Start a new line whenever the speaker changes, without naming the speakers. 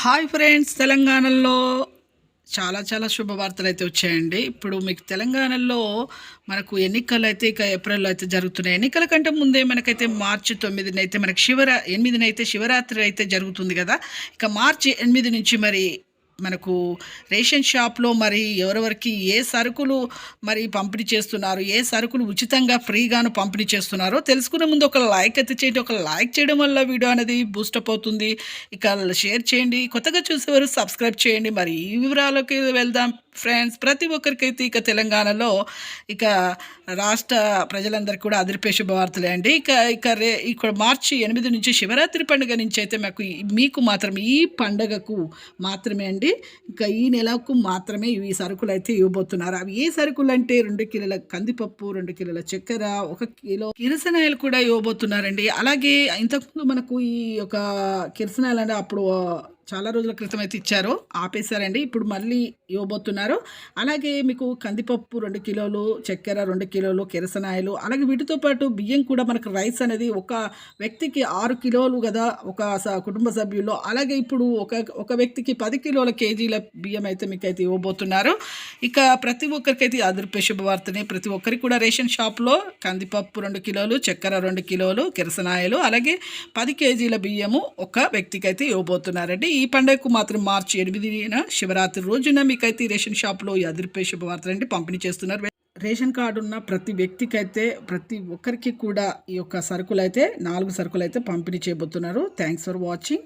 Hi friends తెలంగాణలో చాలా చాలా శుభవార్తలు అయితే వచ్చాయండి. ఇప్పుడు మీకు తెలంగాణలో మనకు ఎన్నికలు అయితే ఇక ఏప్రిల్లో అయితే జరుగుతున్నాయి. ఎన్నికల కంటే ముందే మనకైతే మార్చి తొమ్మిదిన అయితే మనకి శివరా ఎనిమిదినైతే శివరాత్రి అయితే జరుగుతుంది కదా. ఇక మార్చి ఎనిమిది నుంచి మరి మనకు రేషన్ షాప్లో మరి ఎవరెవరికి ఏ సరుకులు మరి పంపిణీ చేస్తున్నారు ఏ సరుకులు ఉచితంగా ఫ్రీగాను పంపిణీ చేస్తున్నారో తెలుసుకునే ముందు ఒక లైక్ అయితే చేయండి. ఒక లైక్ చేయడం వల్ల వీడియో అనేది బూస్టప్ అవుతుంది. ఇక షేర్ చేయండి. కొత్తగా చూసేవారు సబ్స్క్రైబ్ చేయండి. మరి ఈ వివరాలకి వెళ్దాం. ఫ్రెండ్స్ ప్రతి ఒక్కరికైతే ఇక తెలంగాణలో ఇక రాష్ట్ర ప్రజలందరికీ కూడా అదిరిపే శుభవార్తలే అండి. ఇక ఇక రే ఇక్కడ మార్చి ఎనిమిది నుంచి శివరాత్రి పండుగ నుంచి అయితే మాకు మీకు మాత్రం ఈ పండగకు మాత్రమే అండి. ఇక ఈ నెలకు మాత్రమే ఈ సరుకులు అయితే ఇవ్వబోతున్నారు. అవి ఏ సరుకులు అంటే రెండు కిలోల కందిపప్పు రెండు కిలోల చక్కెర ఒక కిలో కిరసనాయలు కూడా ఇవ్వబోతున్నారండి. అలాగే ఇంతకుముందు మనకు ఈ యొక్క కిరసనాయలు అంటే అప్పుడు చాలా రోజుల క్రితం అయితే ఇచ్చారు. ఆపేశారండి. ఇప్పుడు మళ్ళీ ఇవ్వబోతున్నారు. అలాగే మీకు కందిపప్పు రెండు కిలోలు చక్కెర రెండు కిలోలు కిరసనాయలు అలాగే వీటితో పాటు బియ్యం కూడా మనకు రైస్ అనేది ఒక వ్యక్తికి ఆరు కిలోలు కదా ఒక స- కుటుంబ సభ్యులు అలాగే ఇప్పుడు ఒక ఒక వ్యక్తికి పది కిలోల కేజీల బియ్యం అయితే మీకు అయితే ఇవ్వబోతున్నారు. ఇక ప్రతి ఒక్కరికైతే అదృపే శుభవార్తనే. ప్రతి ఒక్కరికి కూడా రేషన్ షాప్లో కందిపప్పు రెండు కిలోలు చక్కెర రెండు కిలోలు కిరసనాయలు అలాగే పది కేజీల బియ్యము ఒక వ్యక్తికి అయితే ఇవ్వబోతున్నారండి. ఈ పండుగకు మాత్రం మార్చి ఎనిమిదిన శివరాత్రి రోజున మీకైతే రేషన్ షాప్లో ఈ అదిరిపే శుభవార్తలు అంటే పంపిణీ చేస్తున్నారు. రేషన్ కార్డు ఉన్న ప్రతి వ్యక్తికి అయితే ప్రతి ఒక్కరికి కూడా ఈ యొక్క సరుకులు అయితే నాలుగు సరుకులు అయితే పంపిణీ చేయబోతున్నారు. Thanks for watching